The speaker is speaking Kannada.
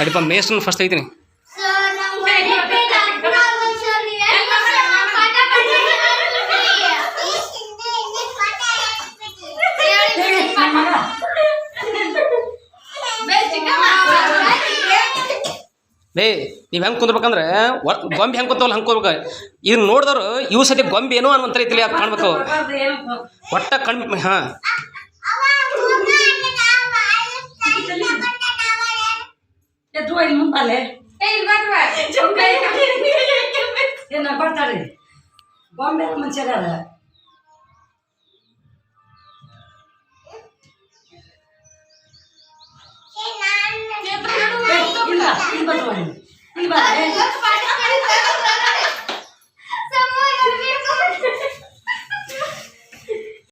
అడిపా మేస్తులు ఫస్ట్ అయితేనే ಲೇ, ನೀವು ಹೆಂಗೆ ಕುಂದ್ರಬೇಕಂದ್ರೆ ಗೊಂಬೆ ಹೆಂಗೆ ಕುಂತವಲ್ಲ ಹಂಗೆ ಕುಂದ್ಬೇಕು ಇದನ್ನ ನೋಡಿದವರು ಇವು ಸತಿ ಗೊಂಬೆ ಏನೋ ಅನ್ನೋ ರೀತಿಲಿ ಅದು ಕಾಣ್ಬೇಕು. ಒಟ್ಟ ಕಣ್, ಹಾಂ. ಬರ್ತಾರೆ ಇಲ್ಲಿ ಮುಂಬಾಲೆ ಏನ ಬರ್ತಾರೆ ಬಾಂಬೆ ಮನುಷ್ಯರಾರ ಇಲ್ಲ ಇಲ್ಲಿ ಬರ್ತಾರೆ ಇಲ್ಲಿ ಬರ್ತಾರೆ